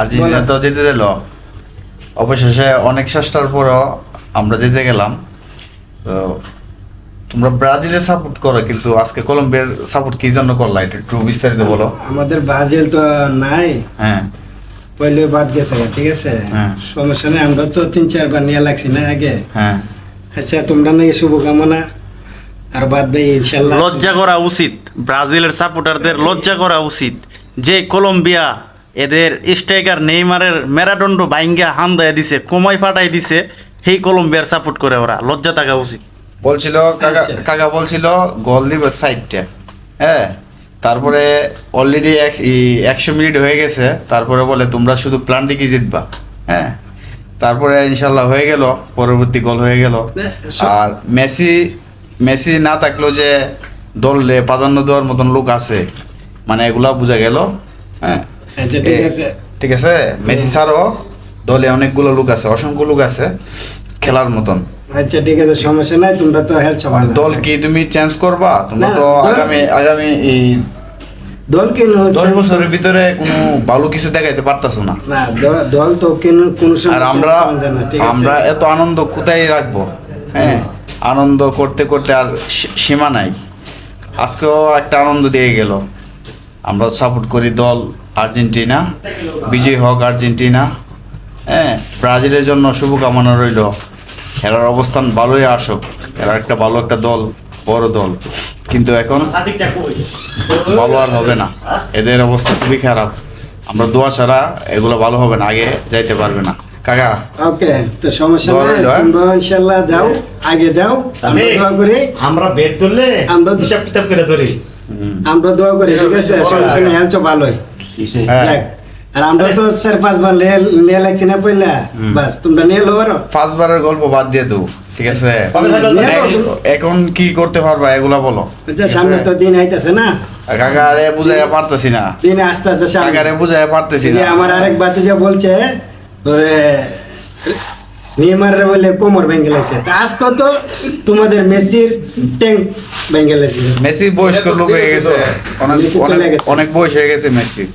Argentina তো জিতে দিল। অবশেষে অনেক চেষ্টার পরও আমরা জিতে গেলাম। তো তোমরা ব্রাজিলের সাপোর্ট করো কিন্তু আজকে কলম্বিয়ার সাপোর্ট কি জন্য করলা? এটা একটু বিস্তারিত বলো। আমাদের ব্রাজিল তো নাই। হ্যাঁ। পহলে বাদ গেছে ঠিক আছে? হ্যাঁ। সমস্যা নেই আমরা তো তিন চারবার নিয়ে লাগছি না আগে। হ্যাঁ। আচ্ছা তোমরা নাকি শুভকামনা। আর বাদ ভাই ইনশাল্লাহ। লজ্জা করা উচিত। ব্রাজিলের সাপোর্টারদের লজ্জা করা উচিত। যে কলম্বিয়া এদের স্ট্রাইকার নেইমারের মেরাডন্ড বাইঙ্গা হান দেয় দিছে কমাই ফাটাই দিছে সেই কলম্বিয়ার সাপোর্ট করে ওরা লজ্জা থাকা উচিত। বলছিল কাকা। কাকা বলছিল গোল দিবে সাইডটা হ্যাঁ তারপরে অলরেডি এক একশো মিনিট হয়ে গেছে তারপরে বলে তোমরা শুধু প্ল্যান কি জিতবা। হ্যাঁ তারপরে ইনশাল্লাহ হয়ে গেল পরবর্তী গোল হয়ে গেল। আর মেসি মেসি না থাকলেও যে দলে প্রাধান্য দেওয়ার মতন লোক আছে মানে এগুলা বোঝা গেল হ্যাঁ। ঠিক আছে। ঠিক আছে? মেসি ছাড়াও দলে অনেকগুলো লোক আছে অসংখ্য লোক আছে খেলার মতন। আচ্ছা ঠিক আছে সমস্যা নাই তোমরা তো দল কি তুমি চেঞ্জ করবা? তোমরা তো আগামী আগামী এই দল কেন দশ বছরের ভিতরে কোনো ভালো কিছু দেখাইতে পারতাছো না। না দল তো কেন কোন আর আমরা আমরা এত আনন্দ কোথায় রাখব? হ্যাঁ আনন্দ করতে করতে আর সীমা নাই। আজকেও একটা আনন্দ দিয়ে গেল। আমরা সাপোর্ট করি দল। আর্জেন্টিনা বিজয় হোক আর্জেন্টিনা হ্যাঁ ব্রাজিলের জন্য শুভকামনা রইল। খেলার অবস্থান ভালোই আসুক। এরা একটা ভালো একটা দল বড় দল। কিন্তু এখন ভালো আর হবে না। এদের অবস্থা খুবই খারাপ। আমরা দোয়া ছাড়া এগুলো ভালো হবে না আগে যাইতে পারবে না। কাকা ওকে তো সমস্যা নাই। রইল, হ্যাঁ? তোমরা ইনশাল্লাহ যাও আগে যাও আমরা আমি- দোয়া করি। আমরা বেড ধরলে আমরা হিসাব কিতাব করে ধরি। আমরা দোয়া করি ঠিক আছে? সমস্যা নেই হেলছো ভালোই। হ্যাঁ। আর আমরা তো চার পাঁচবার নিয়ে নিয়ে লাগছি না পয়লা বাস তোমরা নিয়ে লো পাঁচবারের গল্প বাদ দিয়ে দেবো ঠিক আছে? এখন কি করতে পারবা এগুলা বলো। আচ্ছা সামনে তো দিন আইতেছে না? কাকা আরে বুঝাইয়া পারতেছি না। দিন আসতে আসতে সামনে। কাকারে বুঝাইয়া পারতেছি যে না। আমার আরেক বাতি যে বলছে নেইমারে বলে কোমর ভেঙে লাগছে তা আজকে তো তোমাদের মেসির ট্যাঙ্ক ভেঙে লাগছে মেসি বয়স্ক লোক হয়ে গেছে। অনেক অনেক- বয়স হয়ে গেছে মেসি।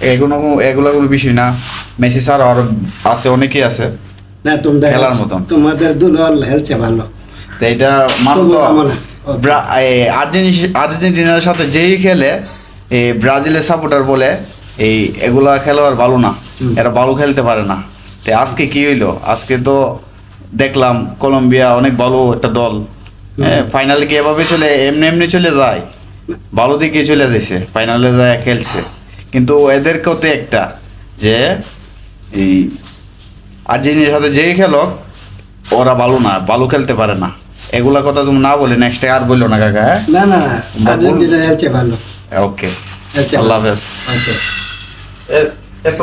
এগুলো এগুলো কোনো বিষয় না। মেসি ছাড়া আরও আছে অনেকেই আছে। না তোমরা খেলার মতন। তোমাদের দুদল হেলছে ভালো। তো এটা মানতো আর্জেন্টিনার সাথে যেই খেলে এই ব্রাজিলের সাপোর্টার বলে এই এগুলা খেলোয়াড় ভালো না। এরা ভালো খেলতে পারে না। তো আজকে কি হইল? আজকে তো দেখলাম কলম্বিয়া অনেক ভালো একটা দল। হ্যাঁ ফাইনালে কি এভাবে চলে এমনি এমনি চলে যায়। ভালো দিকে চলে যাইছে ফাইনালে যায় খেলছে। কিন্তু এদেরকেও তো একটা যে এই আর্জেন্টিনার সাথে যেই খেলক ওরা ভালো না ভালো খেলতে পারে না। এগুলা কথা তুমি না বলে নেক্সট আর বলল না কাকা হ্যাঁ? না না আর্জেন্টিনা হেলছে ভালো। ওকে আল্লাহ হাফেজ। ওকে এত